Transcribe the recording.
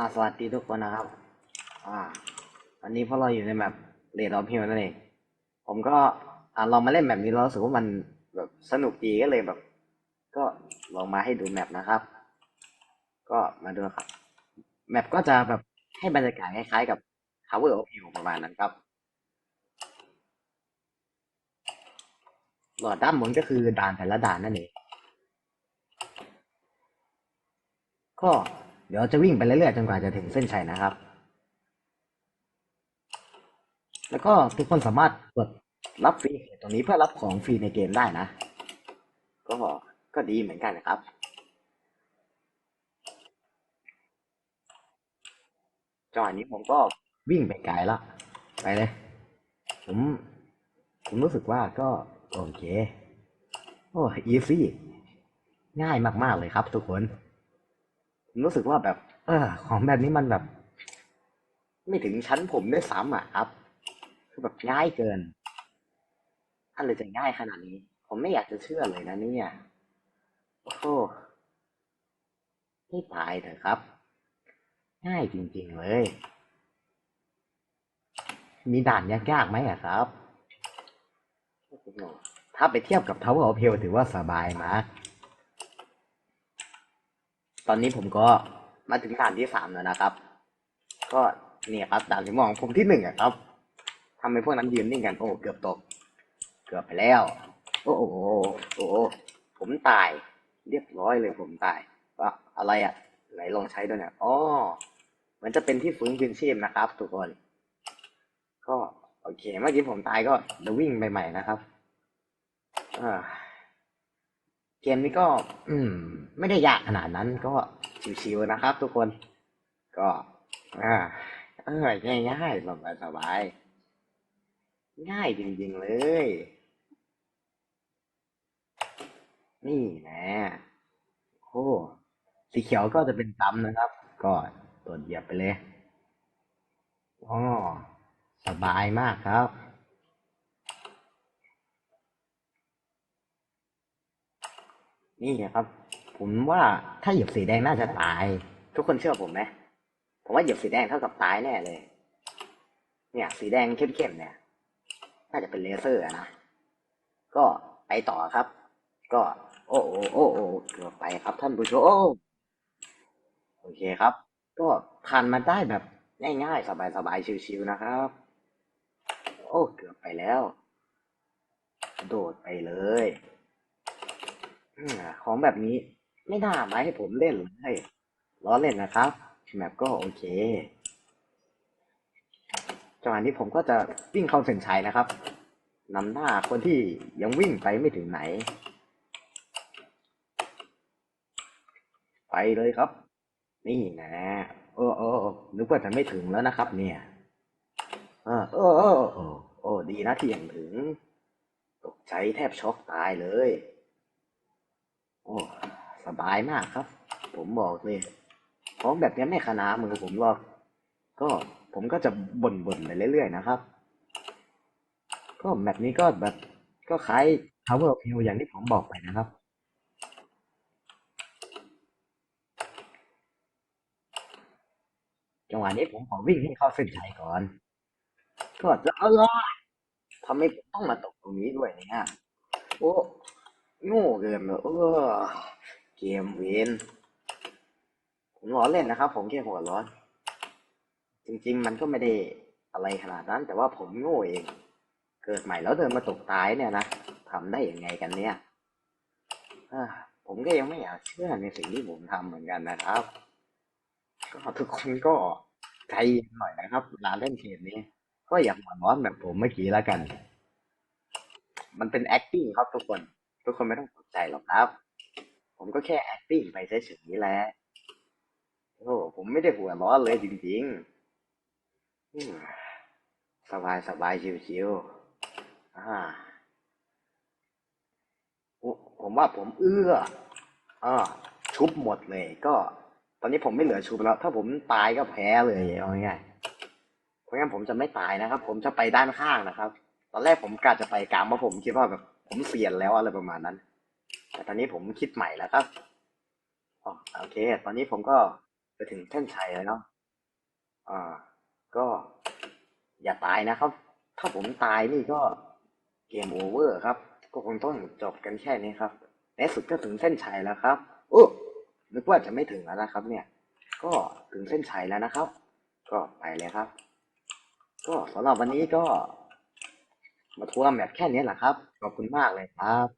อ่าสวัสดีทุกคนนะครับ อ่าวันนี้พวกเราอยู่ในแมปเรดออฟฮิวนั่นเองผมก็อ่าลองมาเล่นแบบนี้แล้วรู้สึกว่ามันแบบสนุกดีก็เลยแบบ ก็ลองมาให้ดูแมปนะครับ ก็มาดูครับ แมปก็จะแบบให้บรรยากาศคล้ายๆกับ Cover of Hill ประมาณนั้นครับ หลอดด้านบนก็คือด่านแต่ละด่านนั่นเองก็ เดี๋ยวจะวิ่งไปเรื่อยๆจนกว่าจะถึงเส้นชัยนะครับ แล้วก็ทุกคนสามารถกดรับฟรีตรงนี้เพื่อรับของฟรีในเกมได้นะ ก็ก็ดีเหมือนกันนะครับจังหวะนี้ผมก็วิ่งไปไกลละไปเลย ผมผมรู้สึกว่าก็โอเค โอ้อีซี่ง่ายมาก ๆ เลยครับทุกคน รู้สึกว่าแบบ เออ ของแบบนี้มันแบบ ไม่ถึงชั้นผมด้วยซ้ำอะครับ คือแบบง่ายเกินอะไรจะง่ายขนาดนี้ ผมไม่อยากจะเชื่อเลยนะเนี่ยโอ้โหให้ตายเถอะครับ ง่ายจริง ๆ เลย มีด่านยากๆไหมอะครับ ถ้าไปเทียบกับ Tower of Hell ถือว่าสบายมาก ตอนนี้ผมก็มาถึงด่านที่สามแล้วนะครับ ก็เนี่ยครับด่านที่มองผมที่หนึ่งอะครับทำให้พวกนั้นยืนนิ่งกันโอ้เกือบตก เกือบไปแล้ว โอ้โหโอ้โหผมตาย เรียบร้อยเลยผมตายว่าอะไรอะไหนลองใช้ด้วยเนี่ยอ๋อมันจะเป็นที่ฟื้นคืนชีพนะครับ ทุกคน ก็โอเค เมื่อกี้ผมตายก็เดี๋ยววิ่งไปใหม่นะครับอ่า กมนี้ก็ อืม ไม่ได้ยากขนาดนั้นก็ชิวๆนะครับ ทุกคน ก็ อ่าเออง่ายๆสบายสบายๆง่ายจริงๆเลย นี่นะโอ้สีเขียวก็จะเป็นซ้ำนะครับ ก็ตัวเหยียบไปเลยอ๋อสบายมากครับ นี่ครับ ผมว่าถ้าเหยียบสีแดงน่าจะตาย ทุกคนเชื่อผมไหมผมว่าเหยียบสีแดงเท่ากับตายแน่เลย เนี่ย สีแดงเข้มๆเนี่ย น่าจะเป็นเลเซอร์นะ ก็ไปต่อครับ ก็ โอ้โอ้โอ้โอ้เกือบไปครับท่านผู้ชมโอเคครับ ก็ผ่านมาได้แบบง่ายๆสบายๆชิวๆนะครับ โอ้เกือบไปแล้ว โดดไปเลย ของแบบนี้ไม่น่ามาให้ผมเล่นเลยล้อเล่นนะครับแมปก็โอเคจังหวะนี้ผมก็จะวิ่งเข้าเส้นชัยนะครับนำหน้าคนที่ยังวิ่งไปไม่ถึงไหน ไปเลยครับ นี่นะเออเออเออนึกว่าจะไม่ถึงแล้วนะครับ เนี่ยเออเออเออเออโอ้ดีนะที่ยังถึง ตกใจแทบช็อกตายเลย โอ้สบายมากครับ ผมบอกเลยของแบบนี้ไม่ขนามือผมหรอก ก็ผมก็จะบ่นๆไปเรื่อยๆนะครับ ก็แบบนี้ก็แบบก็คล้าย Tower of Hell อย่างที่ผมบอกไปนะครับ จังหวะนี้ผมขอวิ่งให้เข้าเส้นชัยก่อน ก็จะเออทำไมผมต้องมาตกตรงนี้ด้วยเนี่ยโอ้ โง่เกินเลยเออเกมเวนผมล้อนเล่นนะครับ ผมแค่หัวร้อน จริง ๆ มันก็ไม่ได้อะไรขนาดนั้น แต่ว่าผมโง่เอง เกิดใหม่แล้วเดินมาตกตายเนี่ยนะทำได้ยังไงกันเนี่ยอผมก็ยังไม่อยากเชื่อในสิ่งที่ผมทำเหมือนกันนะครับ ก็ทุกคนก็ใจเย็นหน่อยนะครับเวลาเล่นเกมนี้ ก็อย่าหัวร้อนแบบผมเมื่อกี้แล้วกัน มันเป็น acting ครับทุกคน ทุกคนไม่ต้องตกใจหรอกครับ ผมก็แค่ acting ไปเฉยๆนี่แหละโอ้ผมไม่ได้หัวร้อนเลยจริงๆสบายสบายชิวๆอ่าผมว่าผมเอื้ออ่าชุบหมดเลย ก็ ตอนนี้ผมไม่เหลือชุบแล้ว ถ้าผมตายก็แพ้เลยเอาง่ายๆเพราะงั้นผมจะไม่ตายนะครับ ผมจะไปด้านข้างนะครับ ตอนแรกผมกะจะไปกลางเพราะผมคิดว่าแบบ ผมเสียนแล้วอะไรประมาณนั้น แต่ตอนนี้ผมคิดใหม่แล้วครับอ๋อโอเค ตอนนี้ผมก็จะถึงเส้นชัยแล้วเนาะอ่า ก็อย่าตายนะครับ ถ้าผมตายนี่ก็เกมโอเวอร์ครับ ก็คงต้องจบกันแค่นี้ครับในสุดก็ถึงเส้นชัยแล้วครับโอ้นึกว่าจะไม่ถึงแล้วนะครับ เนี่ย ก็ถึงเส้นชัยแล้วนะครับ ก็ไปเลยครับ ก็สำหรับวันนี้ก็ มาทัวร์แมปแค่นี้แหละครับ ขอบคุณมากเลยครับ